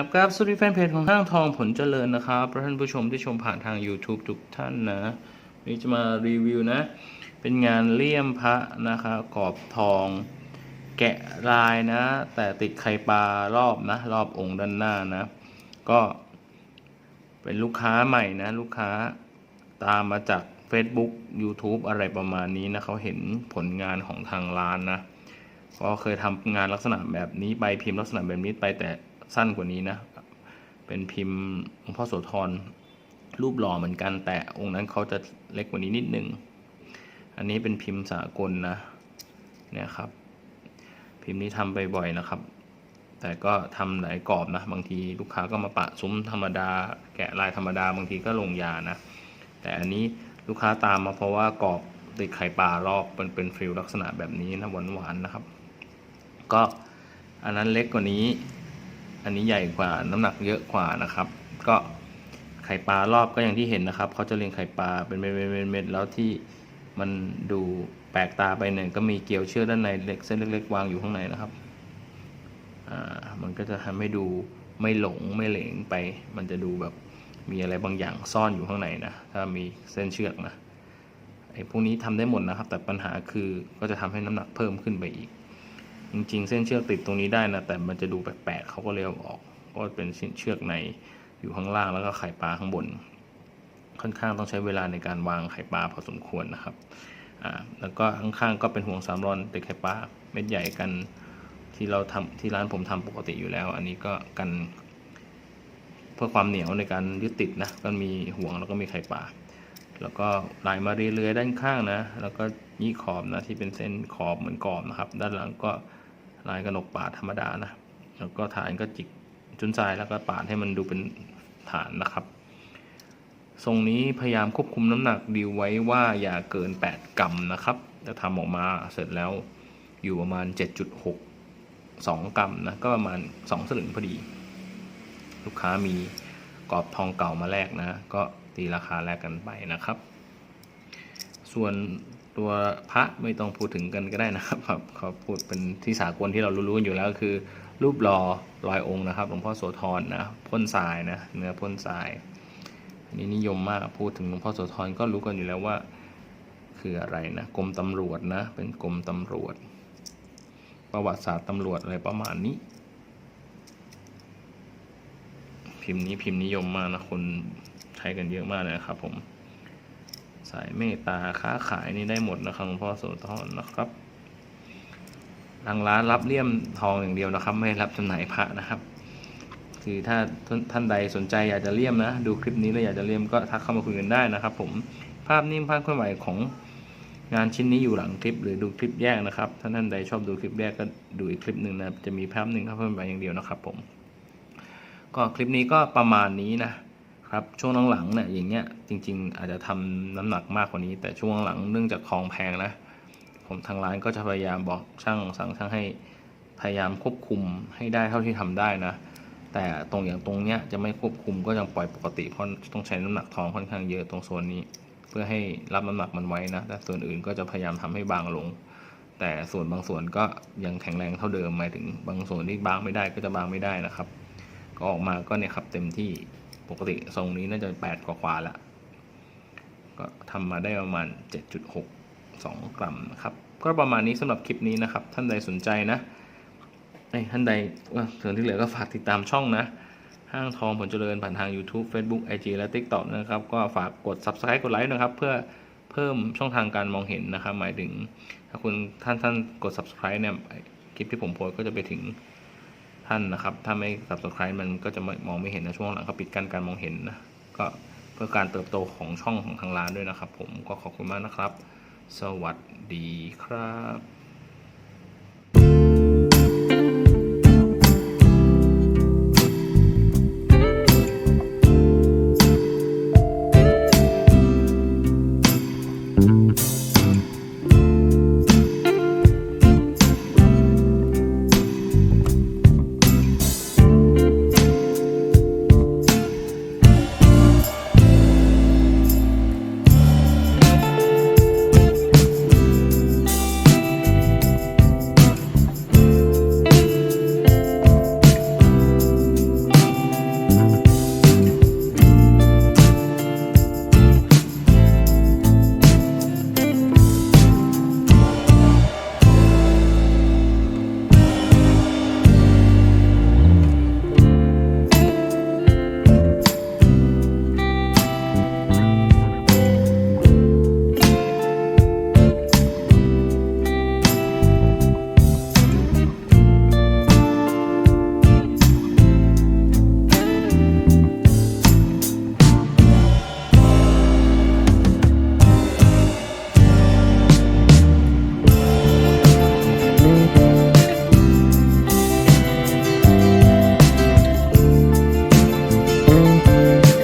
ครับครับสวัสดีแฟนเพจของห้างทองผลเจริญนะครับท่านผู้ชมที่ชมผ่านทาง YouTube ทุกท่านนะนนี่จะมารีวิวนะ เป็นงานเลี่ยมพระนะครับกรอบทอง แกะลายนะ แต่ติดไข่ปลารอบนะ รอบองค์ด้านหน้านะ ก็เป็นลูกค้าใหม่นะ ลูกค้าตามมาจาก Facebook YouTube อะไรประมาณนี้นะเขาเห็นผลงานของทางร้านนะก็เคยทำงานลักษณะแบบนี้ไปพิมพ์ลักษณะแบบนี้ไปแต่ สั้นกว่านี้นะ เป็นพิมพ์หลวงพ่อโสธรรูปหล่อเหมือนกัน แต่องค์นั้นเขาจะเล็กกว่านี้นิดนึง อันนี้เป็นพิมพ์สากลนะเนี่ยครับ พิมพ์นี้ทำไปบ่อยนะครับ แต่ก็ทำหลายกรอบนะ บางทีลูกค้าก็มาปะซุ้มธรรมดา แกะลายธรรมดาบางทีก็ลงยานะ แต่อันนี้ลูกค้าตามมาเพราะว่ากรอบติดไข่ปลารอบเป็นเป็นฟิลลักษณะแบบนี้นะหวานๆนะครับ ก็อันนั้นเล็กกว่านี้ อันนี้ใหญ่กว่าน้ำหนักเยอะกว่านะครับ ก็ไข่ปลารอบก็อย่างที่เห็นนะครับเขาจะเรียงไข่ปลาเป็นเม็ดๆแล้วที่มันดูแปลกตาไปเนี่ยก็มีเกลียวเชือกด้านในเล็กเส้นเล็ก ๆ วางอยู่ข้างในนะครับอ่ามันก็จะทำให้ดูไม่หลงไม่เหลงไป มันจะดูแบบมีอะไรบางอย่างซ่อนอยู่ข้างในนะถ้ามีเส้นเชือกนะไอ้พวกนี้ทำได้หมดนะครับ แต่ปัญหาคือก็จะทำให้น้ำหนักเพิ่มขึ้นไปอีก จริงๆ เส้นเชือกติดตรงนี้ได้นะแต่มันจะดูแปลกๆเขาก็เลยเอาออกก็เป็นเส้นเชือกในอยู่ข้างล่างแล้วก็ไข่ปลาข้างบน ค่อนข้างต้องใช้เวลาในการวางไข่ปลาพอสมควรนะครับอ่าแล้วก็ข้างๆก็เป็นห่วงสามรอนติดไข่ปลาเม็ดใหญ่กันที่เราทำที่ร้านผมทำปกติอยู่แล้ว อันนี้ก็กันเพื่อความเหนียวในการยึดติดนะก็มีห่วงแล้วก็มีไข่ปลา แล้วก็ลายมาเรื่อยๆด้านข้างนะ แล้วก็ยี่ขอบนะที่เป็นเส้นขอบเหมือนกรอบนะครับ ด้านหลังก็ลายกระหนกปาดธรรมดานะ แล้วก็ฐานก็จิกจุนทรายแล้วก็ปาดให้มันดูเป็นฐานนะครับ ทรงนี้พยายามควบคุมน้ำหนักดีไว้ว่าอย่าเกิน 8 กรัมนะครับจะทำออกมาเสร็จแล้วอยู่ประมาณ 7.6 2 กรัมนะ ก็ประมาณ 2 สลึงพอดี ลูกค้ามี กรอบทองเก่ามาแลกนะ ก็ตีราคาแลกกันไปนะครับ ส่วนตัวพระไม่ต้องพูดถึงกันก็ได้นะครับครับเขาพูดเป็นที่สากลที่เรารู้ๆกันอยู่แล้วคือ รูปหล่อลอยองค์นะครับหลวงพ่อโสธรนะพ่นทรายนะเนื้อพ่นทรายอันนี้นิยมมากพูดถึงหลวงพ่อโสธรก็รู้กันอยู่แล้วว่า คืออะไรนะกรมตำรวจนะเป็นกรมตำรวจ ประวัติศาสตร์ตำรวจอะไรประมาณนี้ พิมพ์นี้พิมพ์นิยมมากนะคนใช้กันเยอะมากเลยนะครับผม สายเมตตาค้าขายนี่ได้หมดนะครับหลวงพ่อโสธรนะครับทางร้านรับเลี่ยมทองอย่างเดียวนะครับ ไม่รับจำหน่ายพระนะครับ คือถ้าท่านใดสนใจอยากจะเลี่ยมนะ ดูคลิปนี้แล้วอยากจะเลี่ยมก็ทักเข้ามาคุยกันได้นะครับ ผมภาพนิ่มภาพเคลื่อนไหวของงานชิ้นนี้อยู่หลังคลิป หรือดูคลิปแยกนะครับถ้าท่านใดชอบดูคลิปแยกก็ดูอีกคลิปหนึ่งนะจะมีภาพหนิ่งภาพเคลื่อนไหวอย่างเดียวนะครับ ผม ก็คลิปนี้ก็ประมาณนี้นะครับช่วงหลังๆเนี่ยอย่างเงี้ยจริง ๆ อาจจะทำน้ำหนักมากกว่านี้ แต่ช่วงหลังเนื่องจากของแพงนะผมทางร้านก็จะพยายามบอกช่างสั่งช่างให้พยายามควบคุมให้ได้เท่าที่ทำได้นะ แต่ตรงอย่างตรงเนี้ยจะไม่ควบคุมก็ยังปล่อยปกติเพราะต้องใช้น้ำหนักทองค่อนข้างเยอะตรงโซนนี้ เพื่อให้รับน้ำหนักมันไว้นะแต่ส่วนอื่นก็จะพยายามทำให้บางลง แต่ส่วนบางส่วนก็ยังแข็งแรงเท่าเดิมหมายถึงบางส่วนที่บางไม่ได้ก็จะบางไม่ได้นะครับ ก็ออกมาก็เนี่ยครับเต็มที่ปกติทรงนี้น่าจะแปดกว่าๆละก็ทำมาได้ประมาณ 7.6 2 กรัมนะครับ ก็ประมาณนี้สำหรับคลิปนี้นะครับ ท่านใดสนใจนะเอ้ท่านใดว่าส่วนที่เหลือก็ฝากติดตามช่องนะ ห้างทองผลเจริญผ่านทาง YouTube Facebook IG และ TikTok นะครับ ก็ฝากกด Subscribe กดไลค์นะครับ เพื่อเพิ่มช่องทางการมองเห็นนะครับ หมายถึงถ้าคุณท่านท่านกด Subscribe เนี่ยคลิปที่ผมโพสก็จะไปถึง ท่านนะครับ ถ้าไม่ subscribe มันก็จะไม่มองไม่เห็นนะช่วงหลังเขาปิดกั้นการมองเห็นนะ ก็เพื่อการเติบโตของช่องของทางร้านด้วยนะครับ ผมก็ขอบคุณมากนะครับ สวัสดีครับ